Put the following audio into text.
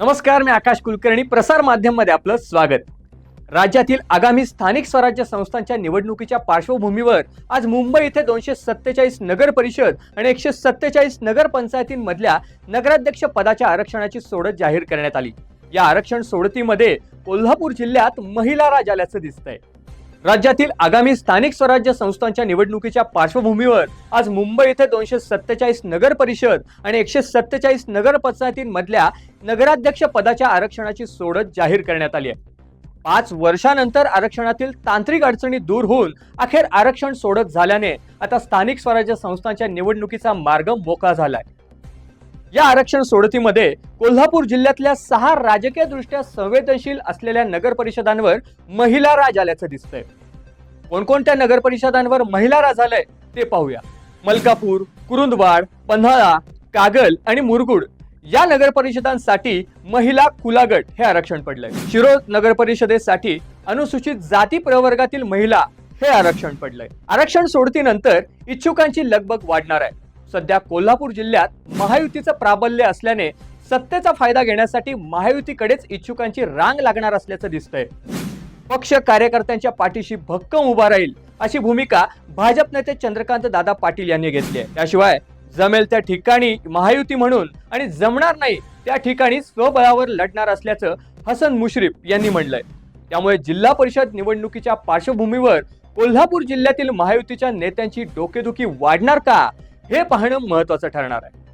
नमस्कार मी आकाश कुलकर्णी. प्रसार माध्यममध्ये आपलं स्वागत. राज्यातील आगामी स्थानिक स्वराज्य संस्थांच्या निवडणुकीच्या पार्श्वभूमीवर आज मुंबई इथे दोनशे सत्तेचाळीस नगर परिषद आणि एकशे सत्तेचाळीस नगर पंचायतींमधल्या नगराध्यक्ष पदाच्या आरक्षणाची सोडत जाहीर करण्यात आली. या आरक्षण सोडतीमध्ये कोल्हापूर जिल्ह्यात महिला राज आल्याचं दिसतंय. राज्यातील आगामी स्थानिक स्वराज्य संस्थांच्या निवडणुकीच्या पार्श्वभूमीवर आज मुंबई इथे दोनशे सत्तेचाळीस नगर परिषद आणि एकशे सत्तेचाळीस नगर पंचायतींमधल्या नगराध्यक्ष पदाच्या आरक्षणाची सोडत जाहीर करण्यात आली आहे. पाच वर्षानंतर आरक्षणातील तांत्रिक अडचणी दूर होऊन अखेर आरक्षण सोडत झाल्याने आता स्थानिक स्वराज्य संस्थांच्या निवडणुकीचा मार्ग मोकळा झालाय. या आरक्षण सोडतीमध्ये कोल्हापूर जिल्ह्यातल्या सहा राजकीय दृष्ट्या संवेदनशील असलेल्या नगर परिषदांवर महिला राज आल्याचं दिसतंय. कोणकोणत्या नगर परिषदांवर महिला राज आलंय ते पाहूया. मलकापूर कुरुंदवाड पन्हाळा कागल आणि मुरगुड या नगर परिषदांसाठी महिला कुलागट हे आरक्षण पडलंय. शिरोळ नगर परिषदेसाठी अनुसूचित जाती प्रवर्गातील महिला हे आरक्षण पडलंय. आरक्षण सोडतीनंतर इच्छुकांची लगबग वाढणार आहे. सध्या कोल्हापूर जिल्ह्यात महायुतीचं प्राबल्य असल्याने सत्तेचा फायदा घेण्यासाठी महायुतीकडेच इच्छुकांची रांग लागणार असल्याचं दिसतंय. पक्ष कार्यकर्त्यांच्या पाठीशी भक्कम उभा राहील अशी भूमिका भाजप नेते चंद्रकांत दादा पाटील यांनी घेतली आहे. त्याशिवाय जमेल त्या ठिकाणी महायुती म्हणून आणि जमणार नाही त्या ठिकाणी स्वबळावर लढणार असल्याचं हसन मुश्रीफ यांनी म्हणलंय. त्यामुळे जिल्हा परिषद निवडणुकीच्या पार्श्वभूमीवर कोल्हापूर जिल्ह्यातील महायुतीच्या नेत्यांची डोकेदुखी वाढणार का? हे पाहणं महत्वाचं ठरणार आहे.